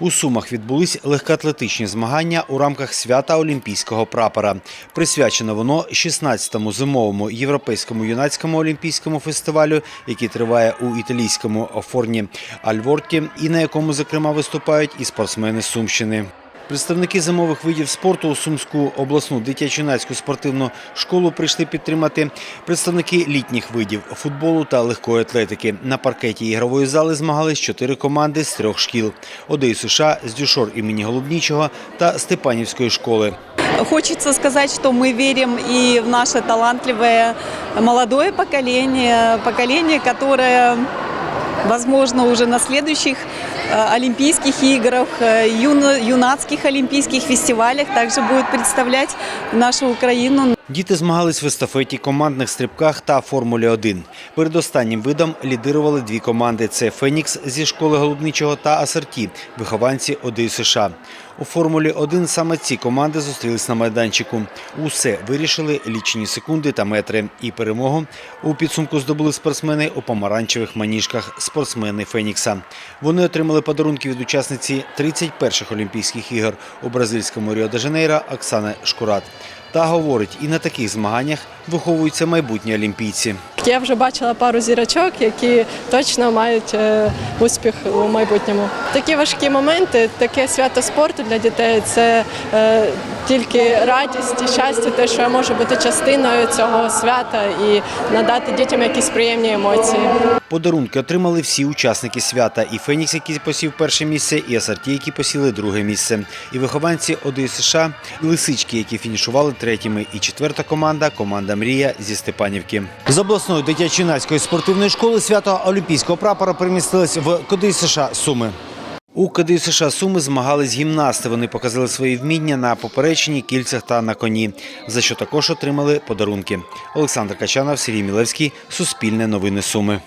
У Сумах відбулись легкоатлетичні змагання у рамках свята Олімпійського прапора. Присвячено воно 16-му зимовому європейському юнацькому олімпійському фестивалю, який триває у італійському форні Альворті, і на якому, зокрема, виступають і спортсмени Сумщини. Представники зимових видів спорту у Сумську обласну дитячо-юнацьку спортивну школу прийшли підтримати представники літніх видів футболу та легкої атлетики. На паркеті ігрової зали змагались чотири команди з трьох шкіл: Одеї США, з Дюшор імені Голубнічого та Степанівської школи. Хочется сказать, что мы верим и в наше талантливое молодое поколение, поколение, которое, возможно, уже на следующих Олимпийских играх, э, юно- юнацких олимпийских фестивалях также будет представлять нашу Украину Діти змагались в естафеті, командних стрибках та Формулі 1. Перед останнім видом лідирували дві команди: це Фенікс зі школи Голубничого та Асерті, вихованці ОДЮ США. У Формулі 1 саме ці команди зустрілись на майданчику. Усе вирішили лічені секунди та метри. І перемогу у підсумку здобули спортсмени у помаранчевих маніжках, спортсмени Фенікса. Вони отримали подарунки від учасниці 31-х Олімпійських ігор у бразильському Ріо-де-Жанейро Оксани Шкурат. Та говорить, і на таких змаганнях виховуються майбутні олімпійці. Я вже бачила пару зірочок, які точно мають е, успіх у майбутньому. Такі важкі моменти, таке свято спорту для дітей це е, тільки радість і щастя, те, що я можу бути частиною цього свята і надати дітям якісь приємні емоції. Подарунки отримали всі учасники свята. І Фенікс, який посів перше місце, і Асарті, які посіли друге місце. І вихованці ОДЮ США, і лисички, які фінішували третіми. І четверта команда команда Мрія зі Степанівки. З обласної дитячо-юнацької спортивної школи свято Олімпійського прапора перемістилось в Коди США Суми. У КДЮ США Суми змагались гімнасти. Вони показали свої вміння на поперечині, кільцях та на коні, за що також отримали подарунки. Олександр Качанов, Сергій Мілевський, Суспільне новини Суми.